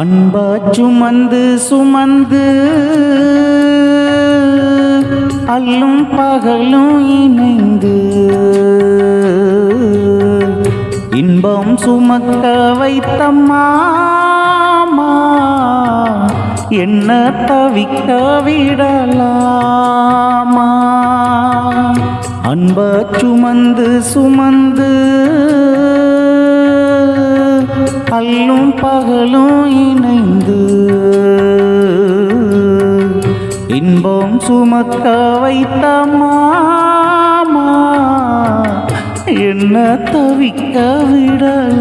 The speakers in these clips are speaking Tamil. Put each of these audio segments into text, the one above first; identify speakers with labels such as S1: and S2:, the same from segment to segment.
S1: அன்பா சுமந்து சுமந்து அல்லும் பகலும் இணைந்து இன்பம் சுமக்க வைத்த என்ன தவிக்க விடலாமா? அன்பா சுமந்து சுமந்து அல்லும் பகலும் இணைந்து இன்பம் சுமக்க வைத்த மாமா என்ன தவிக்க விடலாமா?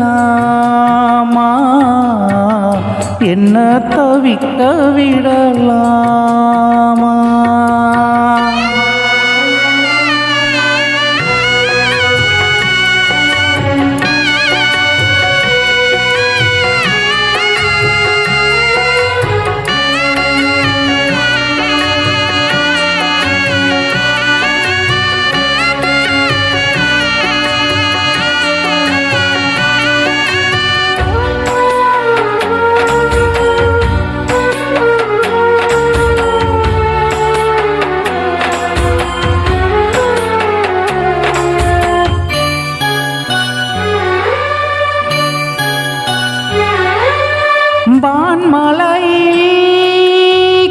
S1: என்ன தவிக்க விடலாமா? வான்மலையில்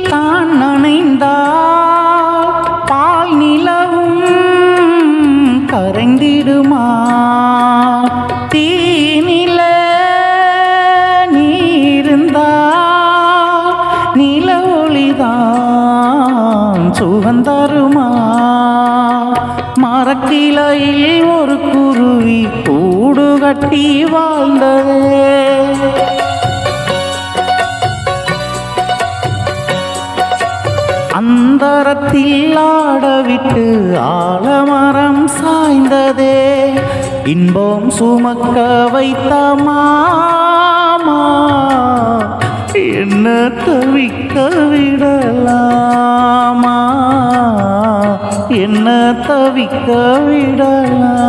S1: கான் நனைந்தால் பால் நிலவும் கரைந்திடுமா? தீநில நீருந்தால் நில ஒளிதான் சுகந்தருமா? மரக்கிளையில் ஒரு குருவி கூடு கட்டி வாழ்ந்ததே. அந்தரத்தில் ஆடவிட்டு ஆலமரம் சாய்ந்ததே. இன்பம் சுமக்க வைத்த மாமா என்ன தவிக்க விடலாமா? என்ன தவிக்க விடலாமா?